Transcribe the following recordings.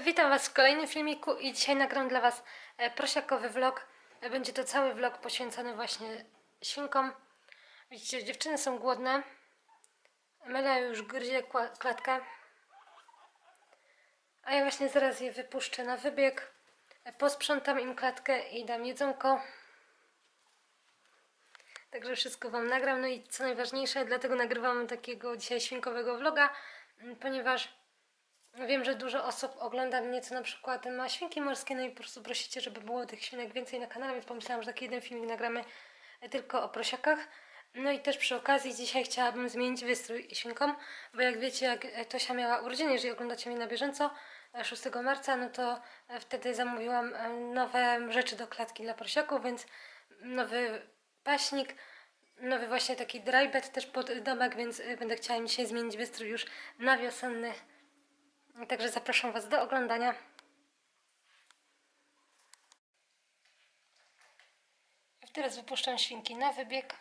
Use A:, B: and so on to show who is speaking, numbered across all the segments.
A: Witam Was w kolejnym filmiku i dzisiaj nagram dla Was e, prosiakowy vlog. E, Będzie to cały vlog poświęcony właśnie świnkom. Widzicie, dziewczyny są głodne. Mela już gryzie klatkę. A ja właśnie zaraz je wypuszczę na wybieg. E, Posprzątam im klatkę i dam jedzonko. Także wszystko Wam nagram. No i co najważniejsze, dlatego nagrywamy takiego dzisiaj świnkowego vloga, ponieważ Wiem, że dużo osób ogląda mnie, co na przykład ma świnki morskie, no i po prostu prosicie, żeby było tych świnek więcej na kanale, więc pomyślałam, że taki jeden filmik nagramy e, tylko o prosiakach. No i też przy okazji dzisiaj chciałabym zmienić wystrój świnkom, bo jak wiecie, jak e, Tosia miała urodziny, jeżeli oglądacie mnie na bieżąco, e, 6 marca, no to e, wtedy zamówiłam e, nowe rzeczy do klatki dla prosiaków, więc nowy paśnik, nowy właśnie taki drybed też pod domek, więc e, będę chciała dzisiaj zmienić wystrój już na wiosenny. Także zapraszam Was do oglądania. Teraz wypuszczam świnki na wybieg.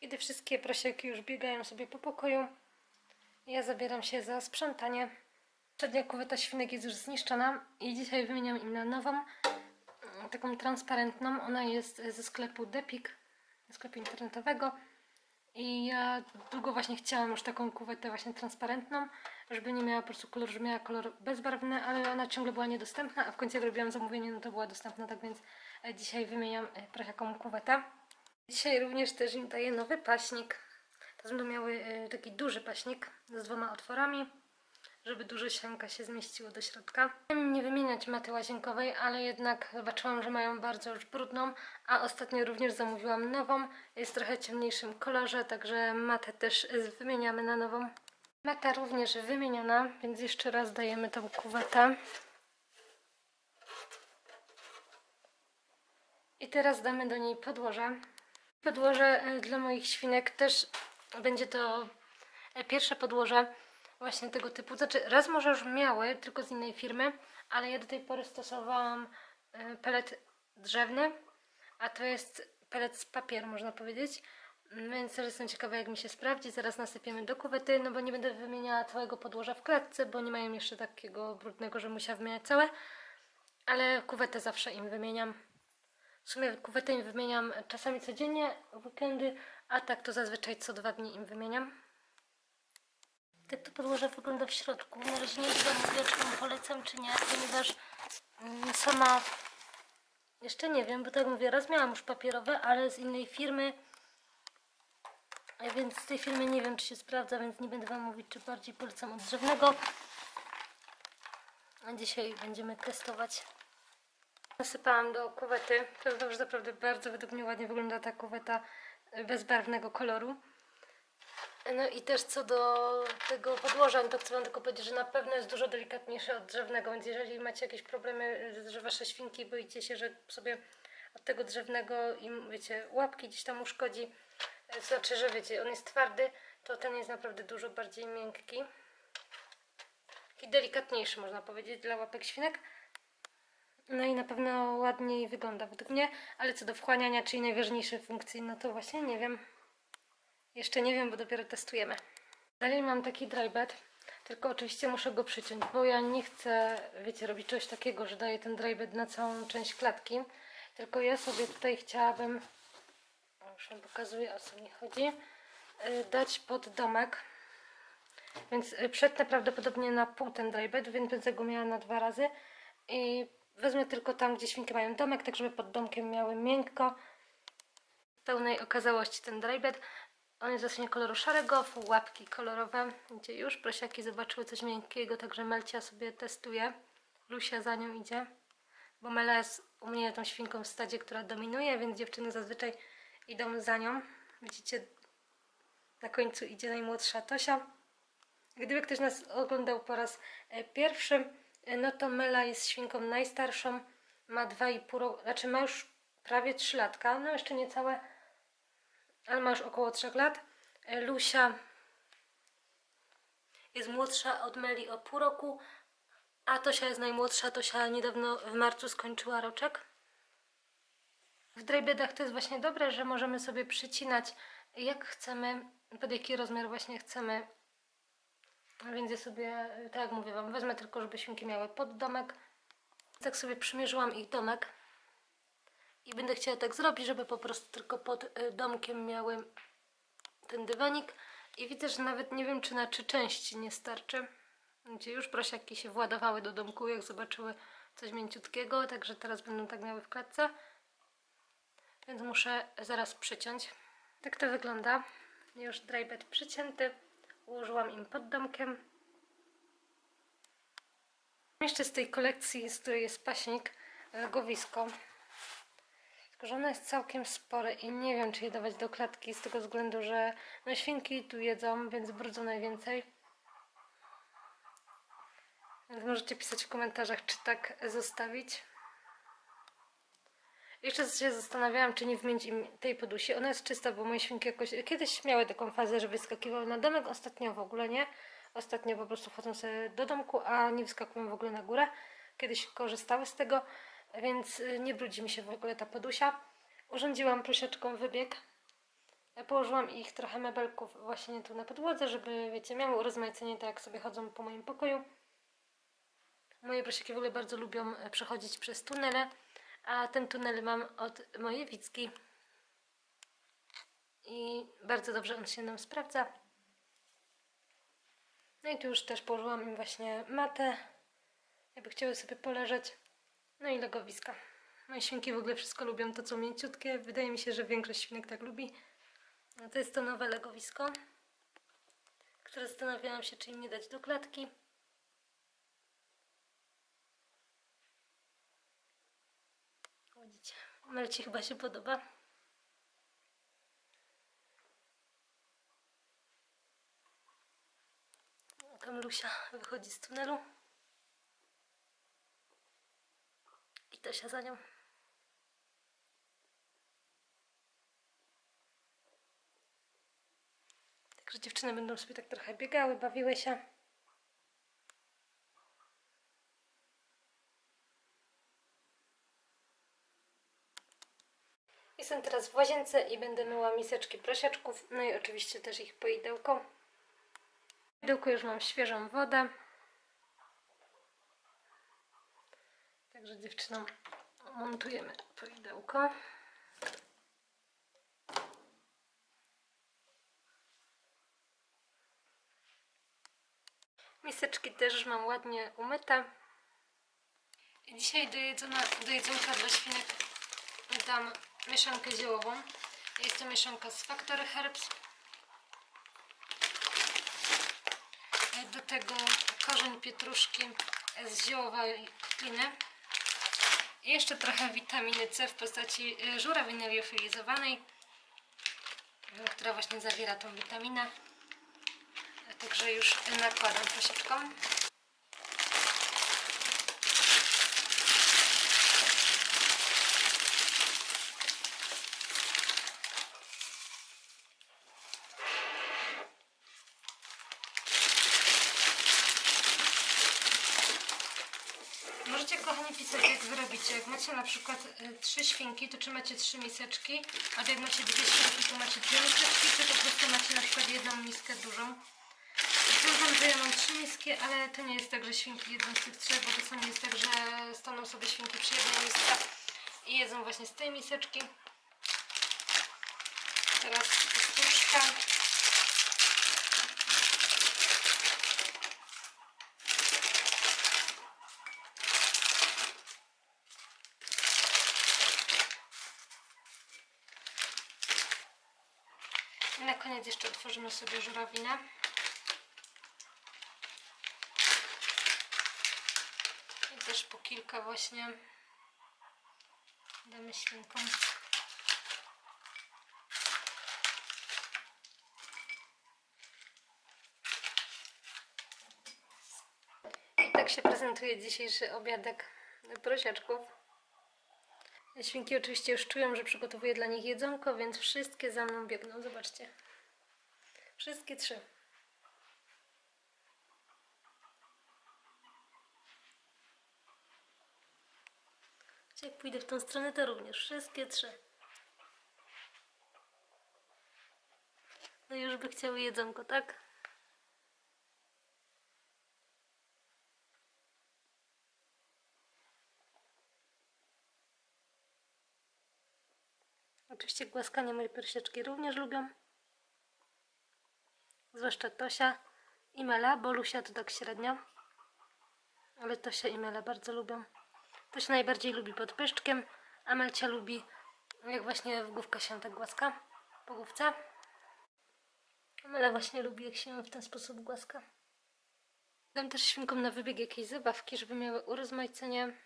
A: Kiedy wszystkie prosiaki już biegają sobie po pokoju, ja zabieram się za sprzątanie. Przednia kuweta świnek jest już zniszczona i dzisiaj wymieniam im na nową, taką transparentną. Ona jest ze sklepu Depik, sklepu internetowego. I ja długo właśnie chciałam już taką kuwetę właśnie transparentną, żeby nie miała po prostu koloru, żeby miała kolor bezbarwny, ale ona ciągle była niedostępna, a w końcu jak robiłam zamówienie, no to była dostępna, tak więc e, dzisiaj wymieniam e, prosiaką kuwetę. Dzisiaj również też im daję nowy paśnik. To będą miały e, taki duży paśnik z dwoma otworami, żeby dużo sianka się zmieściło do środka. Chciałam nie wymieniać maty łazienkowej, ale jednak zobaczyłam, że mają bardzo już brudną, a ostatnio również zamówiłam nową. Jest trochę ciemniejszym kolorze, także matę też wymieniamy na nową. Mata również wymieniona, więc jeszcze raz dajemy tą kuwetę. I teraz damy do niej podłoże. Podłoże y, dla moich świnek też będzie to y, pierwsze podłoże właśnie tego typu. Znaczy, raz może już miały, tylko z innej firmy, ale ja do tej pory stosowałam y, pelet drzewny, a to jest pelet z papieru, można powiedzieć. Mm, Więc też jestem ciekawa, jak mi się sprawdzi. Zaraz nasypiemy do kuwety, no bo nie będę wymieniała całego podłoża w klatce, bo nie mają jeszcze takiego brudnego, że musiała wymieniać całe. Ale kuwetę zawsze im wymieniam. W sumie kuwetę im wymieniam czasami codziennie, w weekendy, a tak to zazwyczaj co dwa dni im wymieniam. Tak to podłoże wygląda w środku. Na razie nie wiem, czy wam polecam, czy nie, ponieważ mm, sama jeszcze nie wiem, bo tak mówię, raz miałam już papierowe, ale z innej firmy. Więc z tej firmy nie wiem, czy się sprawdza, więc nie będę Wam mówić, czy bardziej polecam od drzewnego. A dzisiaj będziemy testować. Nasypałam do kuwety. To dobrze, naprawdę bardzo według mnie ładnie wygląda ta kuweta y, bezbarwnego koloru. No i też co do tego podłoża, no to chcę Wam tylko powiedzieć, że na pewno jest dużo delikatniejsze od drzewnego, więc jeżeli macie jakieś problemy, że Wasze świnki boicie się, że sobie od tego drzewnego im, wiecie, łapki gdzieś tam uszkodzi, to znaczy, że wiecie, on jest twardy, to ten jest naprawdę dużo bardziej miękki. Taki delikatniejszy, można powiedzieć, dla łapek świnek. No i na pewno ładniej wygląda według mnie, ale co do wchłaniania, czyli najważniejszej funkcji, no to właśnie nie wiem. Jeszcze nie wiem, bo dopiero testujemy. Dalej mam taki drybed, tylko oczywiście muszę go przyciąć, bo ja nie chcę, wiecie, robić czegoś takiego, że daję ten drybed na całą część klatki. Tylko ja sobie tutaj chciałabym, już wam pokazuję o co mi chodzi, yy, dać pod domek. Więc yy, przetnę prawdopodobnie na pół ten drybed, więc będę go miała na dwa razy. I wezmę tylko tam, gdzie świnki mają domek, tak żeby pod domkiem miały miękko. W pełnej okazałości ten drybed. On jest właśnie koloru szarego, łapki kolorowe. Gdzie już prosiaki zobaczyły coś miękkiego, także Melcia sobie testuje. Lusia za nią idzie. Bo Mela jest u mnie tą świnką w stadzie, która dominuje, więc dziewczyny zazwyczaj idą za nią. Widzicie, na końcu idzie najmłodsza Tosia. Gdyby ktoś nas oglądał po raz e, pierwszy, e, no to Mela jest świnką najstarszą. Ma 2,5 roku, znaczy ma już prawie 3 latka, no jeszcze niecałe ale ma już około 3 lat. E, Lusia jest młodsza od Meli o pół roku, a Tosia jest najmłodsza. Tosia niedawno w marcu skończyła roczek. W drybedach to jest właśnie dobre, że możemy sobie przycinać jak chcemy, pod jaki rozmiar właśnie chcemy Więc ja sobie, tak jak mówię Wam, wezmę tylko, żeby świnki miały pod domek. Tak sobie przymierzyłam ich domek. I będę chciała tak zrobić, żeby po prostu tylko pod y, domkiem miały ten dywanik. I widzę, że nawet nie wiem, czy na trzy części nie starczy. Gdzie już prosiaki się władowały do domku, jak zobaczyły coś mięciutkiego. Także teraz będą tak miały w klatce. Więc muszę zaraz przyciąć. Tak to wygląda. Już drybed przycięty. Ułożyłam im pod domkiem. Jeszcze z tej kolekcji, z której jest paśnik, legowisko. Tylko, że jest całkiem spore i nie wiem, czy je dawać do klatki z tego względu, że no świnki tu jedzą, więc brudzą najwięcej. Więc możecie pisać w komentarzach, czy tak zostawić. Jeszcze się zastanawiałam, czy nie wymienić im tej podusi. Ona jest czysta, bo moje świnki jakoś kiedyś miały taką fazę, że wyskakiwały na domek, ostatnio w ogóle nie. Ostatnio po prostu wchodzą sobie do domku, a nie wyskakują w ogóle na górę. Kiedyś korzystały z tego, więc y, nie brudzi mi się w ogóle ta podusia. Urządziłam prosiaczką wybieg. Położyłam ich trochę mebelków właśnie tu na podłodze, żeby, wiecie, miały urozmaicenie, tak jak sobie chodzą po moim pokoju. Moje prosiaki w ogóle bardzo lubią e, przechodzić przez tunele, a ten tunel mam od mojej Wicki. I bardzo dobrze on się nam sprawdza. No i tu już też położyłam im właśnie matę, jakby chciały sobie poleżeć. No i legowiska. Moje świnki w ogóle wszystko lubią, to co mięciutkie. Wydaje mi się, że większość świnek tak lubi. No to jest to nowe legowisko, które zastanawiałam się, czy im nie dać do klatki. Widzicie, Melci chyba się podoba. Tam Lusia wychodzi z tunelu. I Tosia za nią. Także dziewczyny będą sobie tak trochę biegały, bawiły się. Jestem teraz w łazience i będę myła miseczki prosiaczków, no i oczywiście też ich poidełko. W poidełku już mam świeżą wodę. Także dziewczynom montujemy poidełko. Miseczki też mam ładnie umyte. Dzisiaj do, jedzona, do jedzonka dla świnek dam mieszankę ziołową. Jest to mieszanka z Factory Herbs. Do tego korzeń pietruszki z ziołowej kliny. Jeszcze trochę witaminy C w postaci y, żurawiny liofilizowanej, która właśnie zawiera tą witaminę. Także już nakładam troszeczkę. Możecie kochani pisać jak wy robicie. Jak macie na przykład y, trzy świnki, to czy macie trzy miseczki, a jak macie dwie świnki, to macie dwie miseczki, czy po prostu macie na przykład jedną miskę dużą. Uważam, że ja mam trzy miski, ale to nie jest tak, że świnki jedzą z tych trzech, bo czasami jest tak, że staną sobie świnki przy jednej misce i jedzą właśnie z tej miseczki. Teraz puszka. Koniec jeszcze otworzymy sobie żurawinę. I też po kilka właśnie damy świnkom. I tak się prezentuje dzisiejszy obiadek prosiaczków. Świnki oczywiście już czują, że przygotowuję dla nich jedzonko, więc wszystkie za mną biegną. Zobaczcie. Wszystkie trzy. Jak pójdę w tą stronę, to również wszystkie trzy. No już by chciały jedzonko, tak? Oczywiście głaskanie mojej persieczki również lubią. Zwłaszcza Tosia i Mela, bo Lusia to tak średnio. Ale Tosia i Mela bardzo lubią. Tosia najbardziej lubi pod pyszczkiem, a Melcia lubi jak właśnie w główkę się tak głaska po główce. A Mela właśnie lubi jak się w ten sposób głaska. Dam też świnkom na wybieg jakieś zabawki, żeby miały urozmaicenie.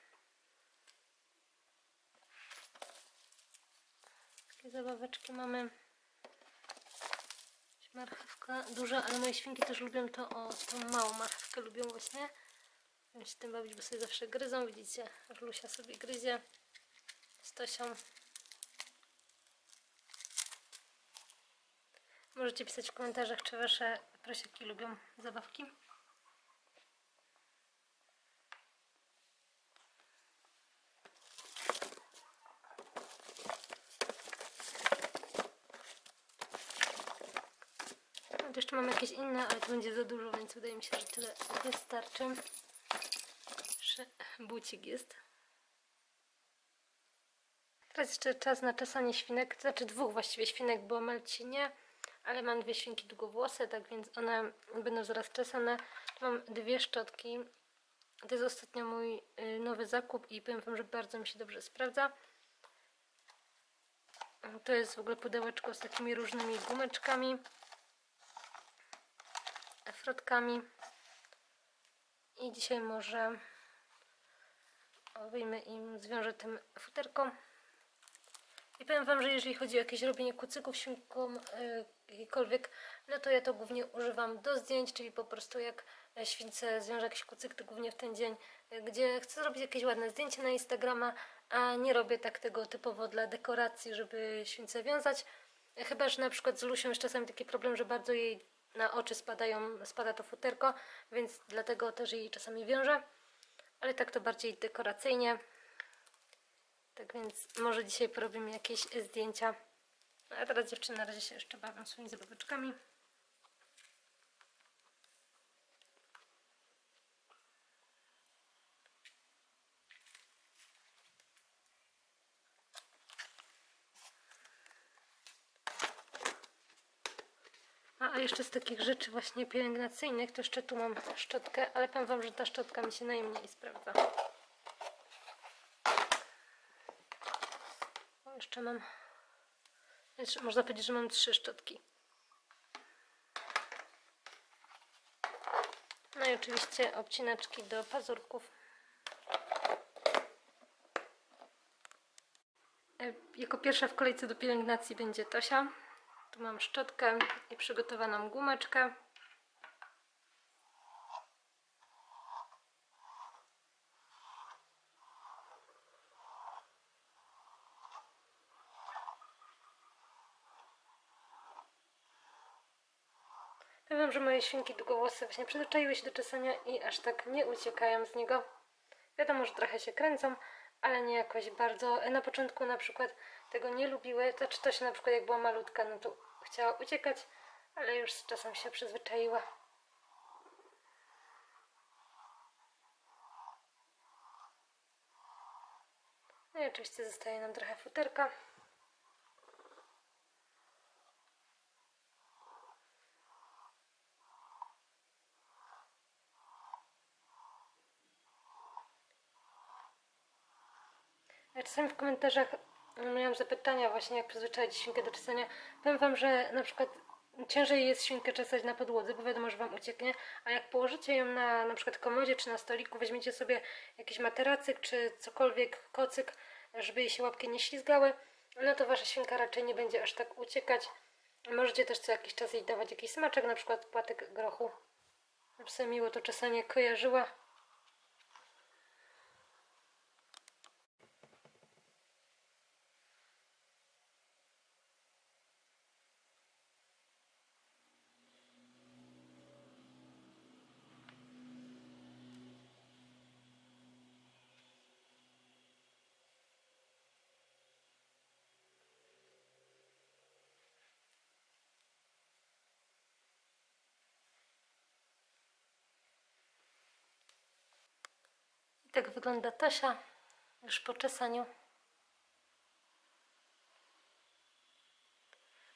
A: Takie zabaweczki mamy. Marchewka duża, ale moje świnki też lubią to, o, tą małą marchewkę lubią właśnie. Wiem się tym bawić, bo sobie zawsze gryzą, widzicie, Lusia sobie gryzie z. Możecie pisać w komentarzach, czy wasze prosiaki lubią zabawki. Jeszcze mam jakieś inne, ale to będzie za dużo, więc wydaje mi się, że tyle wystarczy. Jeszcze bucik jest. Teraz jeszcze czas na czesanie świnek, znaczy dwóch właściwie świnek, bo Melci nie, ale mam dwie świnki długowłose, tak więc one będą zaraz czesane. Mam dwie szczotki. To jest ostatnio mój y, nowy zakup i powiem Wam, że bardzo mi się dobrze sprawdza. To jest w ogóle pudełeczko z takimi różnymi gumeczkami frotkami. I dzisiaj może wyjmę im, zwiążę tym futerko. I powiem Wam, że jeżeli chodzi o jakieś robienie kucyków świnkom, y, jakikolwiek, no to ja to głównie używam do zdjęć, czyli po prostu jak e, śwince zwiążę jakiś kucyk, to głównie w ten dzień, y, gdzie chcę zrobić jakieś ładne zdjęcie na Instagrama, a nie robię tak tego typowo dla dekoracji, żeby śwince wiązać. Chyba, że na przykład z Lusią jest czasami taki problem, że bardzo jej na oczy spadają, spada to futerko, więc dlatego też jej czasami wiążę. Ale tak to bardziej dekoracyjnie. Tak więc może dzisiaj porobimy jakieś zdjęcia. No, A teraz dziewczyny na razie się jeszcze bawią swoimi zabaweczkami. Jeszcze z takich rzeczy właśnie pielęgnacyjnych, to jeszcze tu mam szczotkę, ale powiem Wam, że ta szczotka mi się najmniej sprawdza. O, jeszcze mam, można powiedzieć, że mam trzy szczotki. No i oczywiście obcinaczki do pazurków. E, Jako pierwsza w kolejce do pielęgnacji będzie Tosia. Tu mam szczotkę i przygotowaną gumeczkę. Powiem, że moje świnki długowłose właśnie przyzwyczaiły się do czesania i aż tak nie uciekają z niego. Wiadomo, że trochę się kręcą, ale nie jakoś bardzo. Na początku na przykład tego nie lubiły. To czy to się na przykład jak była malutka, no to chciała uciekać, ale już z czasem się przyzwyczaiła. No i oczywiście zostaje nam trochę futerka. Czasami w komentarzach miałam zapytania właśnie, jak przyzwyczaić świnkę do czesania. Powiem Wam, że na przykład ciężej jest świnkę czesać na podłodze, bo wiadomo, że Wam ucieknie, a jak położycie ją na na przykład komodzie czy na stoliku, weźmiecie sobie jakiś materacyk czy cokolwiek, kocyk, żeby jej się łapki nie ślizgały, no to Wasza świnka raczej nie będzie aż tak uciekać. Możecie też co jakiś czas jej dawać jakiś smaczek, na przykład płatek grochu, żeby sobie miło to czesanie kojarzyła. Tak wygląda Tosia już po czesaniu.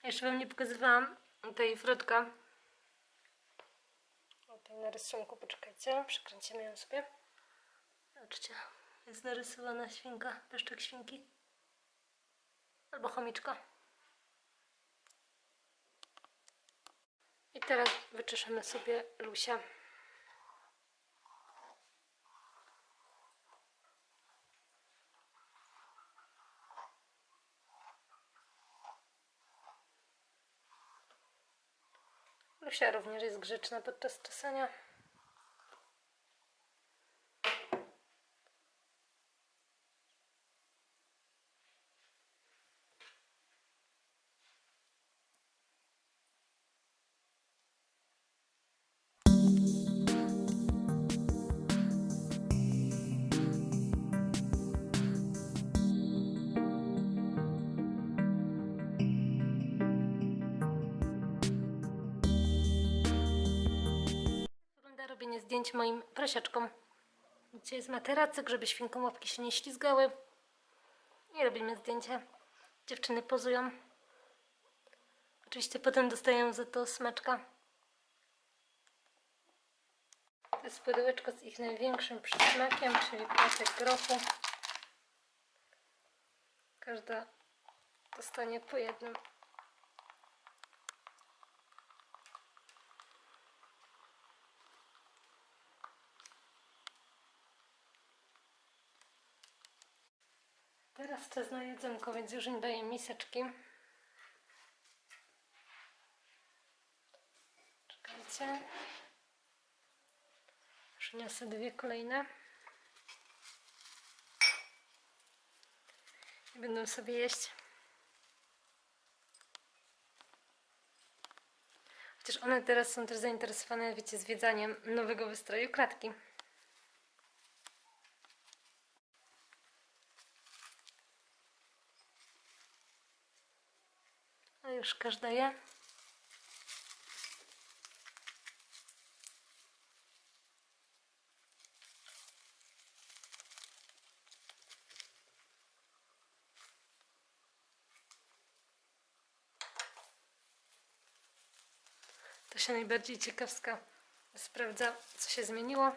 A: Jeszcze Wam nie pokazywałam tej wrotka. O, tutaj na rysunku, poczekajcie, przekręcimy ją sobie. Zobaczcie, jest narysowana świnka, peszczek świnki. Albo chomiczka. I teraz wyczeszemy sobie Lusia. Lusia również jest grzeczna podczas czesania. Moim prosiaczkom. Gdzie jest materacyk, żeby świnkom łapki się nie ślizgały. I robimy zdjęcia. Dziewczyny pozują. Oczywiście potem dostają za to smaczka. To jest pudełeczko z ich największym przysmakiem, czyli płatek grochu. Każda dostanie po jednym. Teraz czas na jedzonko, więc już im daję miseczki. Czekajcie. Przyniosę dwie kolejne. I będą sobie jeść. Chociaż one teraz są też zainteresowane, wiecie, zwiedzaniem nowego wystroju klatki. Już każda. To się najbardziej ciekawska sprawdza, co się zmieniło.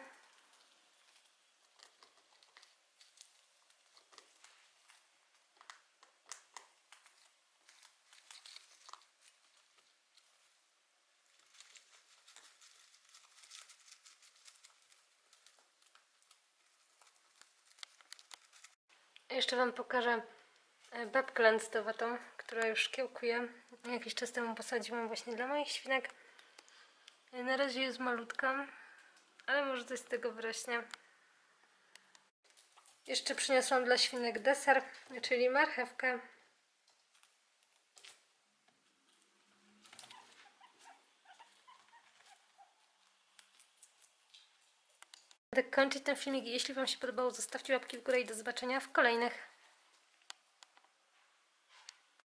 A: Jeszcze Wam pokażę e, babkę lancetowatą, która już kiełkuje. Jakiś czas temu posadziłam właśnie dla moich świnek. E, Na razie jest malutka, ale może coś z tego wyrośnie. Jeszcze przyniosłam dla świnek deser, czyli marchewkę. Będę kończyć ten filmik. Jeśli Wam się podobało, zostawcie łapki w górę i do zobaczenia w kolejnych.